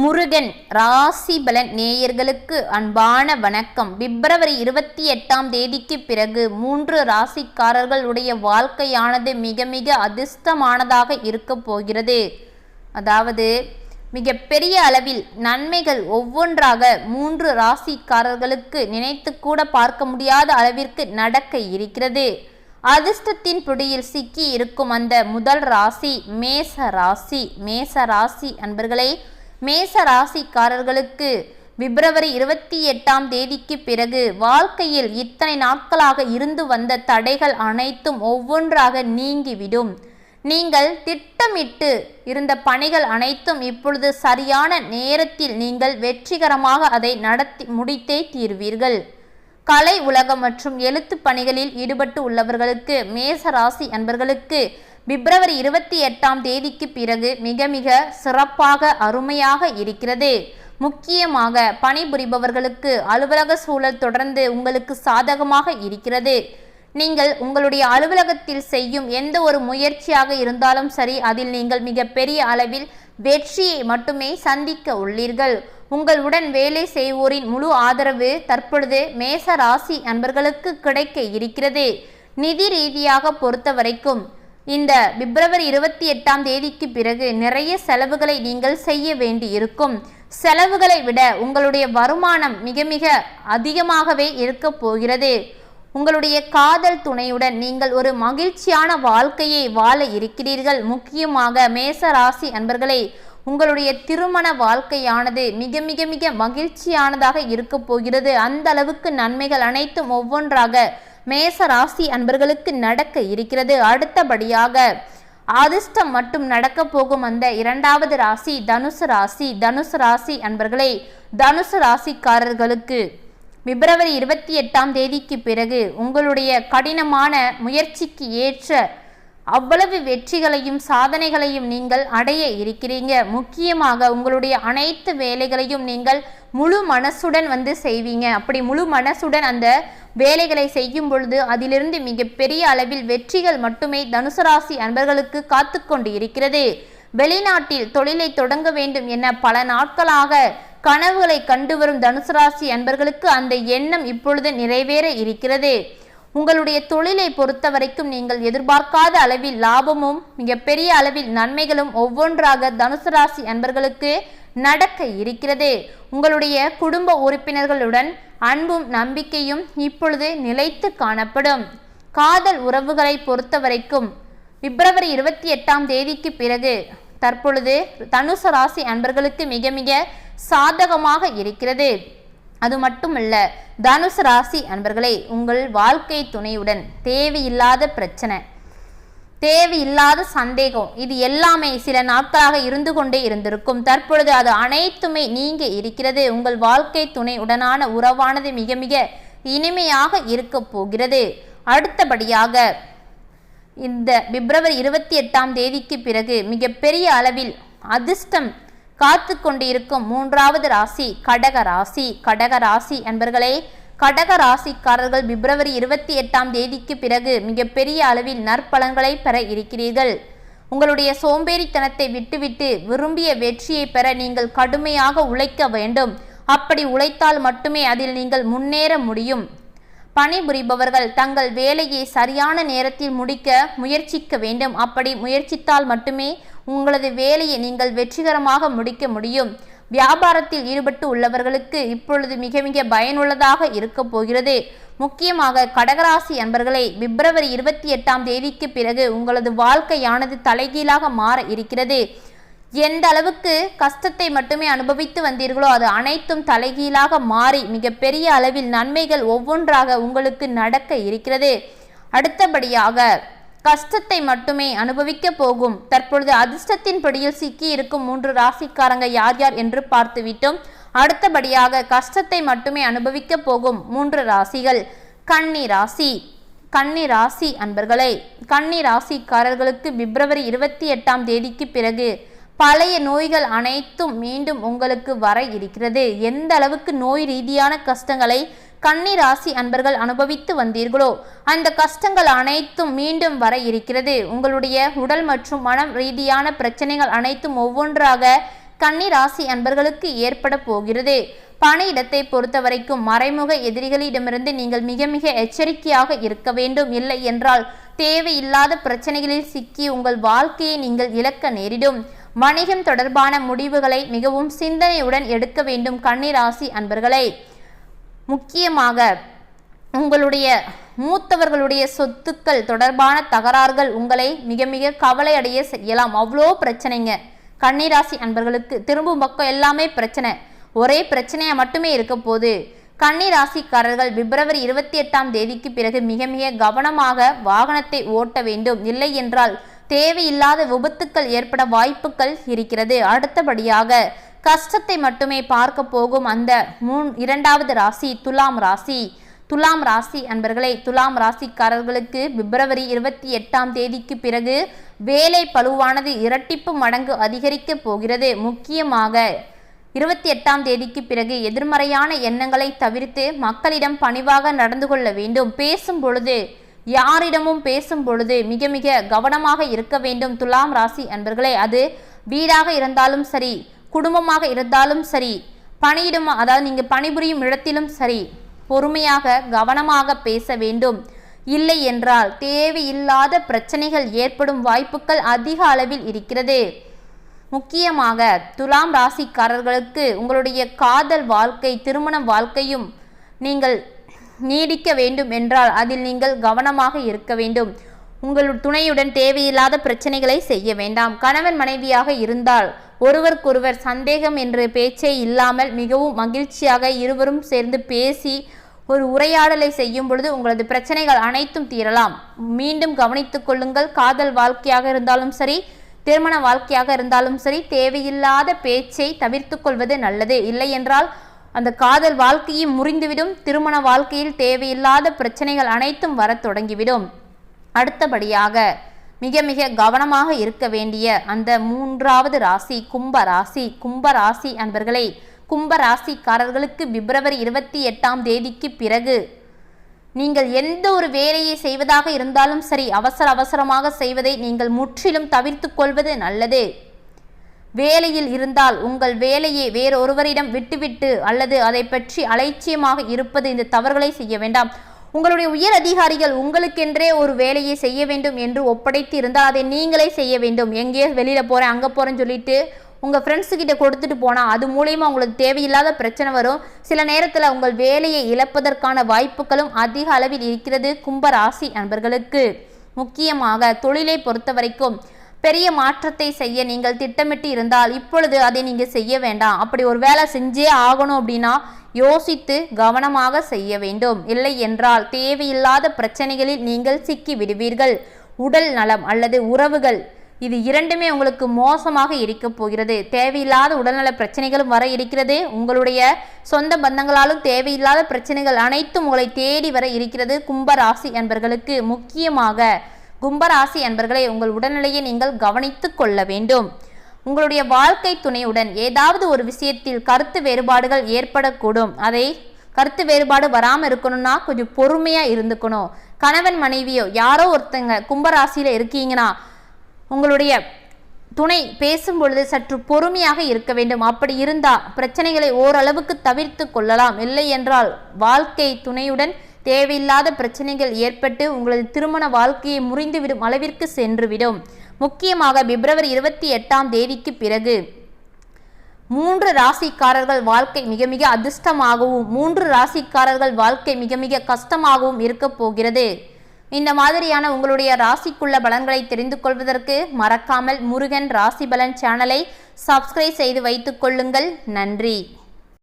முருகன் ராசி பலன் நேயர்களுக்கு அன்பான வணக்கம். பிப்ரவரி இருபத்தி எட்டாம் தேதிக்கு பிறகு மூன்று ராசிக்காரர்களுடைய வாழ்க்கையானது மிக மிக அதிர்ஷ்டமானதாக இருக்க போகிறது. அதாவது மிக பெரிய அளவில் நன்மைகள் ஒவ்வொன்றாக மூன்று ராசிக்காரர்களுக்கு நினைத்து கூட பார்க்க முடியாத அளவிற்கு நடக்க இருக்கிறது. அதிர்ஷ்டத்தின் பிடியில் சிக்கி இருக்கும் அந்த முதல் ராசி மேச ராசி. மேச ராசி அன்பர்களை மேச ராசிக்காரர்களுக்கு பிப்ரவரி இருபத்தி எட்டாம் தேதிக்கு பிறகு வாழ்க்கையில் இத்தனை நாட்களாக இருந்து வந்த தடைகள் அனைத்தும் ஒவ்வொன்றாக நீங்கிவிடும். நீங்கள் திட்டமிட்டு இருந்த பணிகள் அனைத்தும் இப்பொழுது சரியான நேரத்தில் நீங்கள் வெற்றிகரமாக அதை நடத்தி முடித்தே தீர்வீர்கள். கலை உலகம் மற்றும் எழுத்து பணிகளில் ஈடுபட்டு உள்ளவர்களுக்கு மேச ராசி அன்பர்களுக்கு பிப்ரவரி இருபத்தி எட்டாம் தேதிக்கு பிறகு மிக மிக சிறப்பாக அருமையாக இருக்கிறது. முக்கியமாக பணிபுரிபவர்களுக்கு அலுவலக சூழல் தொடர்ந்து உங்களுக்கு சாதகமாக இருக்கிறது. நீங்கள் உங்களுடைய அலுவலகத்தில் செய்யும் எந்த ஒரு முயற்சியாக இருந்தாலும் சரி அதில் நீங்கள் மிக பெரிய அளவில் வெற்றியை மட்டுமே சந்திக்க உள்ளீர்கள். உங்களுடன் வேலை செய்வோரின் முழு ஆதரவு தற்பொழுது மேச ராசி அன்பர்களுக்கு கிடைக்க இருக்கிறது. நிதி ரீதியாக பொறுத்த வரைக்கும் இந்த பிப்ரவரி இருபத்தி எட்டாம் தேதிக்கு பிறகு நிறைய செலவுகளை நீங்கள் செய்ய வேண்டி இருக்கும் செலவுகளை விட உங்களுடைய வருமானம் மிக மிக அதிகமாகவே இருக்க போகிறது. உங்களுடைய காதல் துணையுடன் நீங்கள் ஒரு மகிழ்ச்சியான வாழ்க்கையை வாழ இருக்கிறீர்கள். முக்கியமாக மேச ராசி அன்பர்களே உங்களுடைய திருமண வாழ்க்கையானது மிக மிக மிக மகிழ்ச்சியானதாக இருக்க போகிறது. அந்த அளவுக்கு நன்மைகள் அனைத்தும் ஒவ்வொன்றாக மேச ராசி அன்பர்களுக்கு நடக்க இருக்கிறது. அடுத்தபடியாக அதிர்ஷ்டம் மட்டும் நடக்க போகும் அந்த இரண்டாவது ராசி தனுசு ராசி. தனுசு ராசி அன்பர்களே தனுசு ராசிக்காரர்களுக்கு பிப்ரவரி இருபத்தி எட்டாம் தேதிக்கு பிறகு உங்களுடைய கடினமான முயற்சிக்கு ஏற்ற அவ்வளவு வெற்றிகளையும் சாதனைகளையும் நீங்கள் அடைய இருக்கிறீங்க. முக்கியமாக உங்களுடைய அனைத்து வேலைகளையும் நீங்கள் முழு மனசுடன் வந்து செய்வீங்க. அப்படி முழு மனசுடன் அந்த வேலைகளை செய்யும் பொழுது அதிலிருந்து மிகப்பெரிய அளவில் வெற்றிகள் மட்டுமே தனுசராசி அன்பர்களுக்கு காத்து கொண்டு இருக்கிறது. வெளிநாட்டில் தொழிலை தொடங்க வேண்டும் என பல நாட்களாக கனவுகளை கண்டு வரும் தனுசராசி அன்பர்களுக்கு அந்த எண்ணம் இப்பொழுது நிறைவேற இருக்கிறது. உங்களுடைய தொழிலை பொறுத்த வரைக்கும் நீங்கள் எதிர்பார்க்காத அளவில் லாபமும் மிகப்பெரிய அளவில் நன்மைகளும் ஒவ்வொன்றாக தனுசு ராசி அன்பர்களுக்கு நடக்க இருக்கிறது. உங்களுடைய குடும்ப உறுப்பினர்களுடன் அன்பும் நம்பிக்கையும் இப்பொழுது நிலைத்து காணப்படும். காதல் உறவுகளை பொறுத்த வரைக்கும் பிப்ரவரி இருபத்தி எட்டாம் தேதிக்கு பிறகு தற்பொழுது தனுசு ராசி அன்பர்களுக்கு மிக மிக சாதகமாக இருக்கிறது. அது மட்டுமல்ல தனுசு ராசி அன்பர்களே உங்கள் வாழ்க்கை துணையுடன் தேவையில்லாத பிரச்சனை தேவையில்லாத சந்தேகம் இது எல்லாமே சில நாட்களாக இருந்து கொண்டே இருந்திருக்கும். தற்பொழுது அது அனைத்துமே நீங்க இருக்கிறது. உங்கள் வாழ்க்கை துணை உடனான உறவானது மிக மிக இனிமையாக இருக்க போகிறது. அடுத்தபடியாக இந்த பிப்ரவரி இருபத்தி எட்டாம் தேதிக்கு பிறகு மிகப்பெரிய அளவில் அதிர்ஷ்டம் காத்து கொண்டிருக்கும் மூன்றாவது ராசி கடக ராசி. கடக ராசி என்பர்களே கடக ராசிக்காரர்கள் பிப்ரவரி இருபத்தி எட்டாம் தேதிக்கு பிறகு மிகப்பெரிய அளவில் நற்பலன்களை பெற இருக்கிறீர்கள். உங்களுடைய சோம்பேறித்தனத்தை விட்டுவிட்டு விரும்பிய வெற்றியை பெற நீங்கள் கடுமையாக உழைக்க வேண்டும். அப்படி உழைத்தால் மட்டுமே அதில் நீங்கள் முன்னேற முடியும். பணிபுரிபவர்கள் தங்கள் வேலையை சரியான நேரத்தில் முடிக்க முயற்சிக்க வேண்டும். அப்படி முயற்சித்தால் மட்டுமே உங்களது வேலையை நீங்கள் வெற்றிகரமாக முடிக்க முடியும். வியாபாரத்தில் ஈடுபட்டு உள்ளவர்களுக்கு இப்பொழுது மிக மிக பயனுள்ளதாக இருக்க போகிறது. முக்கியமாக கடகராசி அன்பர்களை பிப்ரவரி இருபத்தி எட்டாம் தேதிக்கு பிறகு உங்களது வாழ்க்கையானது தலைகீழாக மாற இருக்கிறது. எந்த அளவுக்கு கஷ்டத்தை மட்டுமே அனுபவித்து வந்தீர்களோ அது அனைத்தும் தலைகீழாக மாறி மிகப்பெரிய அளவில் நன்மைகள் ஒவ்வொன்றாக உங்களுக்கு நடக்க இருக்கிறது. அடுத்தபடியாக கஷ்டத்தை மட்டுமே அனுபவிக்க போகும். தற்பொழுது அதிர்ஷ்டத்தின் படியில் சிக்கி இருக்கும் மூன்று ராசிக்காரங்க யார் யார் என்று பார்த்துவிட்டோம். அடுத்தபடியாக கஷ்டத்தை மட்டுமே அனுபவிக்க போகும் மூன்று ராசிகள் கன்னி ராசி. கன்னி ராசி அன்பர்களே கன்னி ராசிக்காரர்களுக்கு பிப்ரவரி இருபத்தி எட்டாம் தேதிக்கு பிறகு பழைய நோய்கள் அனைத்தும் மீண்டும் உங்களுக்கு வர இருக்கிறது. எந்த அளவுக்கு நோய் ரீதியான கஷ்டங்களை கன்னி ராசி அன்பர்கள் அனுபவித்து வந்தீர்களோ அந்த கஷ்டங்கள் அனைத்தும் மீண்டும் வர இருக்கிறது. உங்களுடைய உடல் மற்றும் மனம் ரீதியான பிரச்சனைகள் அனைத்தும் ஒவ்வொன்றாக கன்னி ராசி அன்பர்களுக்கு ஏற்பட போகிறது. பணியிடத்தை பொறுத்த வரைக்கும் மறைமுக எதிரிகளிடமிருந்து நீங்கள் மிக மிக எச்சரிக்கையாக இருக்க வேண்டும். இல்லை என்றால் தேவையில்லாத பிரச்சனைகளில் சிக்கி உங்கள் வாழ்க்கையை நீங்கள் இழக்க நேரிடும். வணிகம் தொடர்பான முடிவுகளை மிகவும் சிந்தனையுடன் எடுக்க வேண்டும் கன்னிராசி அன்பர்களை. முக்கியமாக உங்களுடைய மூத்தவர்களுடைய சொத்துக்கள் தொடர்பான தகராறுகள் உங்களை மிக மிக கவலை அடைய செய்யலாம். அவ்வளோ பிரச்சனைங்க. கன்னிராசி அன்பர்களுக்கு திரும்பும் பக்கம் எல்லாமே பிரச்சனை. ஒரே பிரச்சனையாக மட்டுமே இருக்க போது கன்னிராசிக்காரர்கள் பிப்ரவரி இருபத்தி எட்டாம் தேதிக்கு பிறகு மிக மிக கவனமாக வாகனத்தை ஓட்ட வேண்டும். இல்லை என்றால் தேவையில்லாத விபத்துக்கள் ஏற்பட வாய்ப்புகள் இருக்கிறது. அடுத்தபடியாக கஷ்டத்தை மட்டுமே பார்க்க போகும் அந்த மூன் இரண்டாவது ராசி துலாம் ராசி. துலாம் ராசி அன்பர்களே துலாம் ராசிக்காரர்களுக்கு பிப்ரவரி இருபத்தி எட்டாம் தேதிக்கு பிறகு வேலை பழுவானது இரட்டிப்பு மடங்கு அதிகரிக்க போகிறது. முக்கியமாக இருபத்தி எட்டாம் தேதிக்கு பிறகு எதிர்மறையான எண்ணங்களை தவிர்த்து மக்களிடம் பணிவாக நடந்து கொள்ள வேண்டும். பேசும் பொழுது யாரிடமும் பேசும் பொழுது மிக மிக கவனமாக இருக்க வேண்டும். துலாம் ராசி அன்பர்களே அது வீடாக இருந்தாலும் சரி குடும்பமாக இருந்தாலும் சரி பணியிடம் அதாவது நீங்கள் பணிபுரியும் இடத்திலும் சரி பொறுமையாக கவனமாக பேச வேண்டும். இல்லை என்றால் தேவையில்லாத பிரச்சனைகள் ஏற்படும் வாய்ப்புகள் அதிக அளவில் இருக்கிறது. முக்கியமாக துலாம் ராசிக்காரர்களுக்கு உங்களுடைய காதல் வாழ்க்கை திருமண வாழ்க்கையும் நீங்கள் நீடிக்க வேண்டும் என்றால் அதில் நீங்கள் கவனமாக இருக்க வேண்டும். உங்கள் துணையுடன் தேவையில்லாத பிரச்சனைகளை செய்ய வேண்டாம். கணவன் மனைவியாக இருந்தால் ஒருவருக்கொருவர் சந்தேகம் என்ற பேச்சே இல்லாமல் மிகவும் மகிழ்ச்சியாக இருவரும் சேர்ந்து பேசி ஒரு உரையாடலை செய்யும் பொழுது உங்களது பிரச்சனைகள் அனைத்தும் தீரலாம். மீண்டும் கவனித்துக் கொள்ளுங்கள். காதல் வாழ்க்கையாக இருந்தாலும் சரி திருமண வாழ்க்கையாக இருந்தாலும் சரி தேவையில்லாத பேச்சை தவிர்த்து கொள்வது நல்லது. இல்லை என்றால் அந்த காதல் வாழ்க்கையை முறிந்துவிடும். திருமண வாழ்க்கையில் தேவையில்லாத பிரச்சனைகள் அனைத்தும் வரத் தொடங்கிவிடும். அடுத்தபடியாக மிக மிக கவனமாக இருக்க வேண்டிய அந்த மூன்றாவது ராசி கும்ப ராசி கும்ப ராசி அன்பர்களை கும்ப ராசிக்காரர்களுக்கு பிப்ரவரி இருபத்தி எட்டாம் தேதிக்கு பிறகு நீங்கள் எந்த ஒரு வேலையை செய்வதாக இருந்தாலும் சரி அவசர அவசரமாக செய்வதை நீங்கள் முற்றிலும் தவிர்த்து கொள்வது நல்லது. வேலையில் இருந்தால் உங்கள் வேலையை வேறொருவரிடம் விட்டுவிட்டு அல்லது அதை பற்றி அலட்சியமாக இருப்பது இந்த தவறுகளை செய்ய வேண்டாம். உங்களுடைய உயர் அதிகாரிகள் உங்களுக்கென்றே ஒரு வேலையை செய்ய வேண்டும் என்று ஒப்படைத்து இருந்தால் அதை நீங்களே செய்ய வேண்டும். எங்கேயோ வெளியில் போகிறேன் அங்கே போகிறேன்னு சொல்லிட்டு உங்கள் ஃப்ரெண்ட்ஸுக்கிட்ட கொடுத்துட்டு போனால் அது மூலயமா உங்களுக்கு தேவையில்லாத பிரச்சனை வரும். சில நேரத்தில் உங்கள் வேலையை இழப்பதற்கான வாய்ப்புகளும் அதிக அளவில் இருக்கிறது கும்பராசி நண்பர்களுக்கு முக்கியமாக தொழிலை பொறுத்த வரைக்கும் பெரிய மாற்றத்தை செய்ய நீங்கள் திட்டமிட்டு இருந்தால் இப்பொழுது அதை நீங்கள் செய்ய வேண்டாம். அப்படி ஒரு வேலை செஞ்சே ஆகணும் அப்படின்னா யோசித்து கவனமாக செய்ய வேண்டும். இல்லை என்றால் தேவையில்லாத பிரச்சனைகளில் நீங்கள் சிக்கி விடுவீர்கள். உடல் நலம் அல்லது உறவுகள் இது இரண்டுமே உங்களுக்கு மோசமாக இருக்க போகிறது. தேவையில்லாத உடல்நல பிரச்சனைகளும் வர இருக்கிறது. உங்களுடைய சொந்த பந்தங்களாலும் தேவையில்லாத பிரச்சனைகள் அனைத்தும் உங்களை தேடி வர இருக்கிறது. கும்பராசி என்பர்களுக்கு முக்கியமாக கும்பராசி என்பர்களை உங்கள் உடல்நிலையை நீங்கள் கவனித்து கொள்ள வேண்டும். உங்களுடைய வாழ்க்கை துணையுடன் ஏதாவது ஒரு விஷயத்தில் கருத்து வேறுபாடுகள் ஏற்படக்கூடும். அதை கருத்து வேறுபாடு வராமல் இருக்கணும்னா கொஞ்சம் பொறுமையாக இருந்துக்கணும். கணவன் மனைவியோ யாரோ ஒருத்தங்க கும்பராசியில் இருக்கீங்கன்னா உங்களுடைய துணை பேசும் பொழுது சற்று பொறுமையாக இருக்க வேண்டும். அப்படி இருந்தால் பிரச்சனைகளை ஓரளவுக்கு தவிர்த்து கொள்ளலாம். இல்லை என்றால் வாழ்க்கை துணையுடன் தேவையில்லாத பிரச்சனைகள் ஏற்பட்டு உங்களது திருமண வாழ்க்கையை முறிந்துவிடும் அளவிற்கு சென்றுவிடும். முக்கியமாக பிப்ரவரி இருபத்தி எட்டாம் தேதிக்கு பிறகு மூன்று ராசிக்காரர்கள் வாழ்க்கை மிக மிக அதிர்ஷ்டமாகவும் மூன்று ராசிக்காரர்கள் வாழ்க்கை மிக மிக கஷ்டமாகவும் இருக்கப் போகிறது. இந்த மாதிரியான உங்களுடைய ராசிக்குள்ள பலன்களை தெரிந்து கொள்வதற்கு மறக்காமல் முருகன் ராசி பலன் சேனலை சப்ஸ்கிரைப் செய்து வைத்துக் கொள்ளுங்கள். நன்றி.